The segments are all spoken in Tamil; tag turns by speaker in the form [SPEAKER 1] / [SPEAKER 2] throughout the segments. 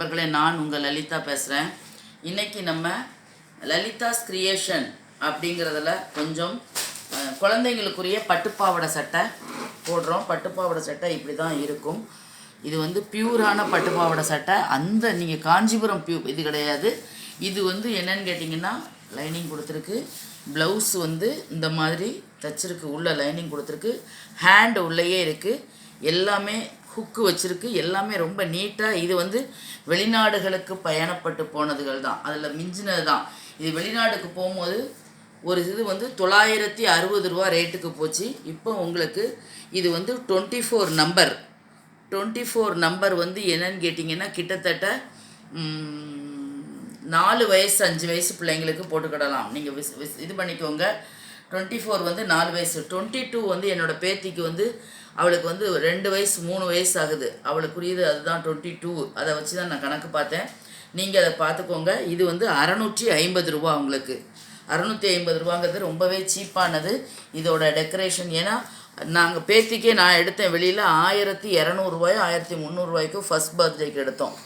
[SPEAKER 1] நண்பர்களே நான் உங்கள் லலிதா பேசுகிறேன் இன்றைக்கி நம்ம லலிதாஸ் கிரியேஷன் அப்படிங்கிறதுல கொஞ்சம் குழந்தைங்களுக்குரிய பட்டுப்பாவடை சட்டை போடுறோம். பட்டுப்பாவடை சட்டை இப்படி தான் இருக்கும். இது வந்து பியூரான பட்டுப்பாவடை சட்டை. அந்த நீங்கள் காஞ்சிபுரம் பியூ இது கிடையாது. இது வந்து என்னன்னு கேட்டிங்கன்னா லைனிங் கொடுத்துருக்கு. ப்ளவுஸ் வந்து இந்த மாதிரி தச்சிருக்கு உள்ள லைனிங் கொடுத்துருக்கு. ஹேண்ட் உள்ளேயே இருக்குது எல்லாமே ஹுக்கு வச்சுருக்கு. எல்லாமே ரொம்ப நீட்டாக இது வந்து வெளிநாடுகளுக்கு பயணப்பட்டு போனதுகள் தான். அதில் மிஞ்சினது தான். இது வெளிநாடுக்கு போகும்போது ஒரு இது வந்து தொள்ளாயிரத்தி அறுபது ரூபா ரேட்டுக்கு போச்சு. இப்போ உங்களுக்கு இது வந்து twenty four number twenty four number வந்து என்னன்னு கேட்டிங்கன்னா கிட்டத்தட்ட நாலு வயசு அஞ்சு வயசு பிள்ளைங்களுக்கு போட்டுக்கிடலாம் நீங்கள் விஸ் விஸ் இது பண்ணிக்கோங்க. டுவெண்ட்டி ஃபோர் வந்து நாலு வயசு. டுவெண்ட்டி டூ வந்து என்னோடய பேத்திக்கு வந்து அவளுக்கு வந்து ரெண்டு வயசு மூணு வயசு ஆகுது. அவளுக்குரியது அதுதான் டுவெண்ட்டி டூ அதை வச்சு தான் நான் கணக்கு பார்த்தேன். நீங்கள் அதை பார்த்துக்கோங்க. இது வந்து அறநூற்றி ஐம்பது ரூபா உங்களுக்கு. அறநூற்றி ஐம்பது ரூபாங்கிறது ரொம்பவே சீப்பானது. இதோட டெக்கரேஷன் ஏன்னா நாங்கள் பேத்திக்கே நான் எடுத்தேன் வெளியில் ஆயிரத்தி இரநூறுவாயோ ஆயிரத்தி முந்நூறுரூவாய்க்கும் ஃபஸ்ட் பர்த்டேக்கு எடுத்தோம்.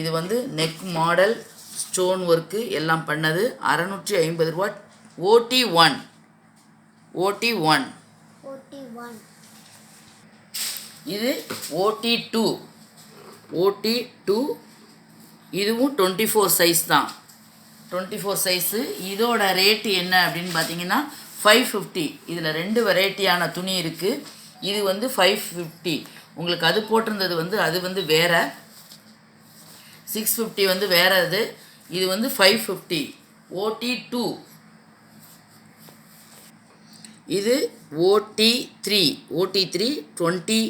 [SPEAKER 1] இது வந்து நெக் மாடல் ஸ்டோன் ஒர்க்கு எல்லாம் பண்ணது. அறநூற்றி ஐம்பது ரூபா ஓடி ஒன் ஓடி ஒன்
[SPEAKER 2] ஓடி ஒன்
[SPEAKER 1] இது ஓடி டூ ஓடி டூ இதுவும் டுவெண்ட்டி ஃபோர் சைஸ் தான். டுவெண்ட்டி ஃபோர் சைஸு இதோட ரேட்டு என்ன அப்படின்னு பார்த்தீங்கன்னா ஃபைவ் ஃபிஃப்டி இதில் ரெண்டு வெரைட்டியான துணி இருக்குது இது வந்து ஃபைவ் ஃபிஃப்டி உங்களுக்கு அது போட்டிருந்தது வந்து அது வந்து வேற. சிக்ஸ் ஃபிஃப்டி வந்து வேற இது. இது வந்து ஃபைவ் ஃபிஃப்டி ஓடி டூ இது ஓடி த்ரீ ஓடி த்ரீ டுவெண்ட்டி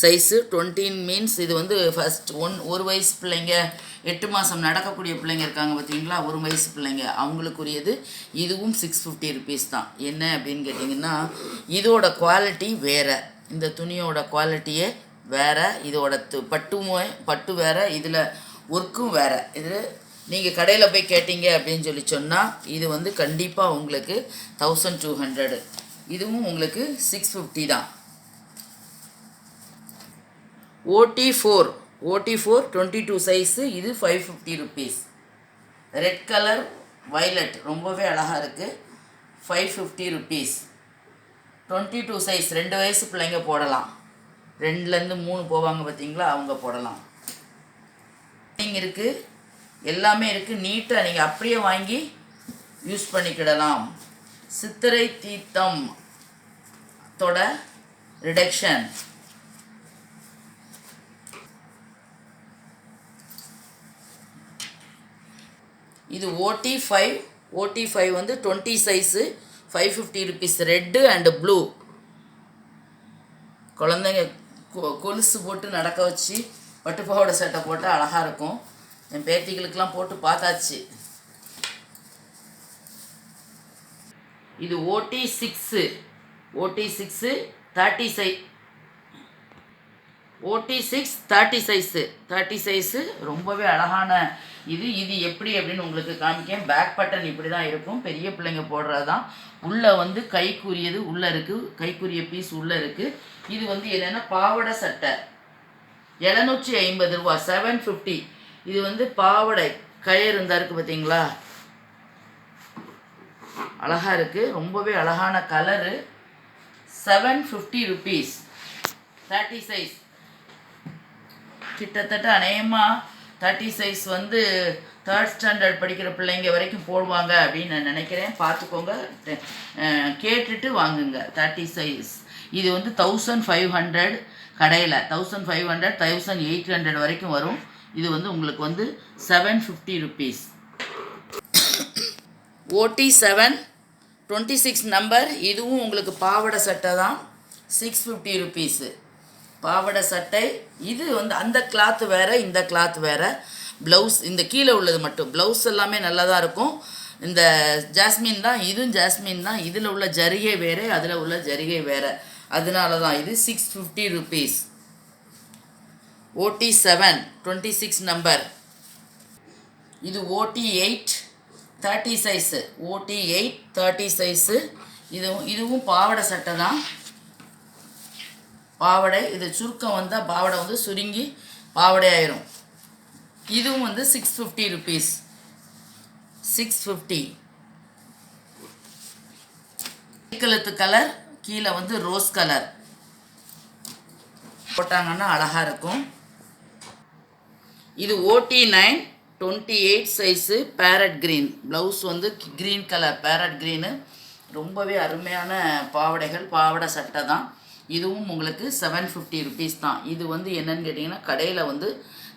[SPEAKER 1] சைஸு டுவெண்ட்டின் மீன்ஸ் இது வந்து ஃபஸ்ட் ஒன் ஒரு வயசு பிள்ளைங்க எட்டு மாதம் நடக்கக்கூடிய பிள்ளைங்க இருக்காங்க பார்த்தீங்களா ஒரு வயசு பிள்ளைங்க. அவங்களுக்குரியது இதுவும் சிக்ஸ் ஃபிஃப்டி ருபீஸ் தான். என்ன அப்படின்னு கேட்டிங்கன்னா இதோட குவாலிட்டி வேறு. இந்த துணியோட குவாலிட்டியே வேறு. இதோட து பட்டுமே பட்டு வேறு. இதில் ஒர்க்கும் வேறு. இது நீங்கள் கடையில் போய் கேட்டீங்க அப்படின்னு சொல்லி சொன்னால் இது வந்து கண்டிப்பாக உங்களுக்கு தௌசண்ட் டூ ஹண்ட்ரடு இதுவும் உங்களுக்கு சிக்ஸ் ஃபிஃப்டி தான். ஓடி ஃபோர் ஓடி ஃபோர் டுவெண்ட்டி டூ சைஸு இது five fifty rupees red colour violet ரொம்பவே அழகாக இருக்குது five fifty rupees twenty two size ரெண்டு வயசு பிள்ளைங்க போடலாம். ரெண்டுலேருந்து மூணு போவாங்க பார்த்தீங்களா அவங்க போடலாம். நீங்கள் இருக்குது எல்லாமே இருக்குது நீட்டாக நீங்கள் அப்படியே வாங்கி யூஸ் பண்ணிக்கிடலாம். சித்திரை தீர்த்தம் தொட ரிடக்ஷன் இது ஓடி ஃபைவ் ஓடி ஃபைவ் வந்து twenty size five fifty rupees red and blue குழந்தைங்க கொ- கொலுசு போட்டு நடக்க வச்சு பட்டுப்பாவோட சட்டை போட்டால் அழகாக இருக்கும். என் பேத்திகளுக்கெல்லாம் போட்டு பார்த்தாச்சு. இது ஓடி சிக்ஸு ஓடி சிக்ஸு தேர்ட்டி சை ஓடி six thirty size thirty size ரொம்பவே அழகான இது. இது எப்படி அப்படின்னு உங்களுக்கு காமிக்கேன். பேக் பட்டன் இப்படி தான் இருக்கும். பெரிய பிள்ளைங்க போடுறது தான் உள்ளே வந்து கைக்குரியது உள்ளே இருக்குது கைக்குரிய பீஸ் உள்ளே இருக்குது இது வந்து என்னென்னா பாவாடை சட்டை. எழுநூற்றி ஐம்பது ரூபா. செவன் ஃபிஃப்டி இது வந்து பாவாடை. கயிறு இருந்தால் இருக்குது பார்த்தீங்களா? அழகாக இருக்குது ரொம்பவே அழகான colour seven fifty rupees thirty size கிட்டத்தட்ட அநேகமாக தேர்ட்டி சைஸ் வந்து தேர்ட் ஸ்டாண்டர்ட் படிக்கிற பிள்ளைங்க வரைக்கும் போடுவாங்க அப்படின்னு நான் நினைக்கிறேன். பார்த்துக்கோங்க. கேட்டுட்டு வாங்குங்க. தேர்ட்டி சைஸ் இது வந்து தௌசண்ட் ஃபைவ் ஹண்ட்ரட் கடையில். Thousand five hundred thousand eight hundred வரைக்கும் வரும். இது வந்து உங்களுக்கு வந்து செவன் ஃபிஃப்டி ருபீஸ் ஓடி செவன் டுவெண்ட்டி சிக்ஸ் நம்பர் இதுவும் உங்களுக்கு பாவாடை சட்டை தான். சிக்ஸ் ஃபிஃப்டி ருபீஸு பாவாடை சட்டை இது வந்து அந்த கிளாத் வேறு இந்த கிளாத் வேறு. ப்ளவுஸ் இந்த கீழே உள்ளது மட்டும். ப்ளவுஸ் எல்லாமே நல்லா தான் இருக்கும். இந்த ஜாஸ்மின் தான் இதுவும் ஜாஸ்மின் தான். இதில் உள்ள ஜரிகை வேறு அதில் உள்ள ஜரிகை வேறு. அதனால தான் இது சிக்ஸ் ஃபிஃப்டி ருபீஸ் ஓடி செவன் டுவெண்ட்டி சிக்ஸ் நம்பர் இது ஓடி எயிட் தேர்ட்டி சைஸு ஓடி எயிட் தேர்ட்டி சைஸு இதுவும் இதுவும் பாவாடை சட்டை தான். பாவாடை இது சுருக்கம் வந்தால் பாவாடை வந்து சுருங்கி பாவாடை ஆயிரும் இதுவும் வந்து six fifty rupees six fifty கழுத்து கலர் கீழே வந்து ரோஸ் கலர் போட்டாங்கன்னா அழகாக இருக்கும். இது ஓடி nine twenty eight size parrot green blouse வந்து க்ரீன் கலர் பேரட் க்ரீனு ரொம்பவே அருமையான பாவாடைகள் பாவாடை சட்டை தான். இதுவும் உங்களுக்கு செவன் ஃபிஃப்டி ருபீஸ் தான். இது வந்து என்னன்னு கேட்டிங்கன்னா கடையில் வந்து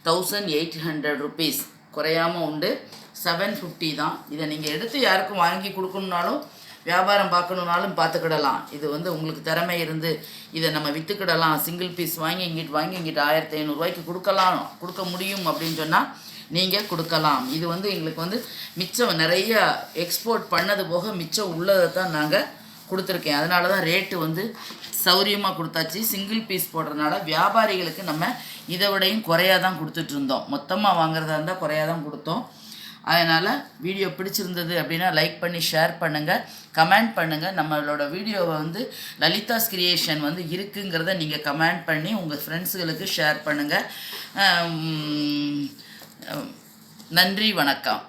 [SPEAKER 1] தௌசண்ட் எயிட் ஹண்ட்ரட் ருபீஸ் குறையாமல் உண்டு. செவன் ஃபிஃப்டி தான். இதை நீங்கள் எடுத்து யாருக்கும் வாங்கி கொடுக்கணுன்னாலும் வியாபாரம் பார்க்கணுன்னாலும் பார்த்துக்கிடலாம். இது வந்து உங்களுக்கு திறமை இருந்து இதை நம்ம விற்றுக்கிடலாம் சிங்கிள் பீஸ் வாங்கி இங்கிட்டு வாங்கி இங்கிட்டு ஆயிரத்தி ஐநூறுரூவாய்க்கு கொடுக்கலாம். கொடுக்க முடியும் அப்படின்னு சொன்னால் நீங்கள் கொடுக்கலாம். இது வந்து எங்களுக்கு வந்து மிச்சம் நிறைய எக்ஸ்போர்ட் பண்ணது போக மிச்சம் உள்ளதை தான் நாங்கள் கொடுத்துருக்கேன். அதனால தான் ரேட்டு வந்து சௌரியமாக கொடுத்தாச்சு. சிங்கிள் பீஸ் போடுறதுனால வியாபாரிகளுக்கு நம்ம இதை விடையும் குறையாக தான் கொடுத்துட்ருந்தோம் மொத்தமாக வாங்குறதா இருந்தால் குறையாக தான் கொடுத்தோம். அதனால் வீடியோ பிடிச்சிருந்தது அப்படின்னா லைக் பண்ணி ஷேர் பண்ணுங்கள் கமெண்ட் பண்ணுங்கள் நம்மளோட வீடியோவை வந்து லலிதாஸ் கிரியேஷன் வந்து இருக்குங்கிறத நீங்கள் கமெண்ட் பண்ணி உங்கள் ஃப்ரெண்ட்ஸுகளுக்கு ஷேர் பண்ணுங்கள் நன்றி வணக்கம்.